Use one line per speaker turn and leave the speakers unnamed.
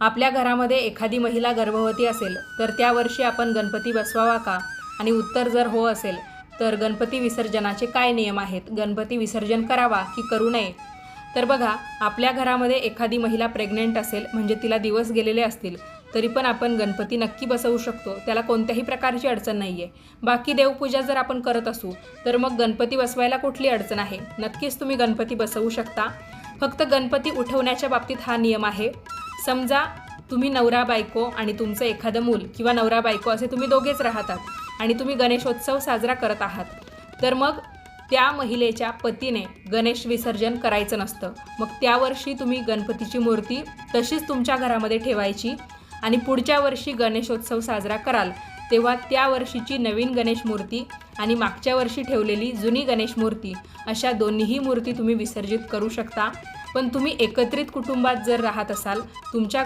आपल्या घरामध्ये एखादी महिला गर्भवती असेल तर त्या वर्षी आपण गणपती बसवावा का? आणि उत्तर जर हो असेल तर गणपती विसर्जनाचे काय नियम आहेत? गणपती विसर्जन करावा की करू नये? तर बघा आपल्या घरामध्ये एखादी महिला प्रेग्नेंट असेल म्हणजे तिला दिवस गेलेले असतील तरी पण आपण गणपती नक्की बसवू शकतो. त्याला कोणत्याही प्रकारची अडचण नाही आहे बाकी देवपूजा जर आपण करत असू तर मग गणपती बसवायला कुठली अडचण आहे? नक्कीच तुम्ही गणपती बसवू शकता. फक्त गणपती उठवण्याच्या बाबतीत हा नियम आहे. समजा तुम्ही नवरा बायको आणि तुमचं एखादं मूल किंवा नवरा बायको असे तुम्ही दोघेच राहतात आणि तुम्ही गणेशोत्सव साजरा करत आहात तर मग त्या महिलेच्या पतीने गणेश विसर्जन करायचं नसतं. मग त्यावर्षी तुम्ही गणपतीची मूर्ती तशीच तुमच्या घरामध्ये ठेवायची आणि पुढच्या वर्षी गणेशोत्सव साजरा कराल. तेव्हा त्या वर्षीची नवीन गणेश मूर्ती आणि मागच्या वर्षी ठेवलेली जुनी गणेश मूर्ती अशा दोन्हीही मूर्ती तुम्ही विसर्जित करू शकता. पण तुम्ही एकत्रित कुटुंबात जर राहत असाल तुमच्या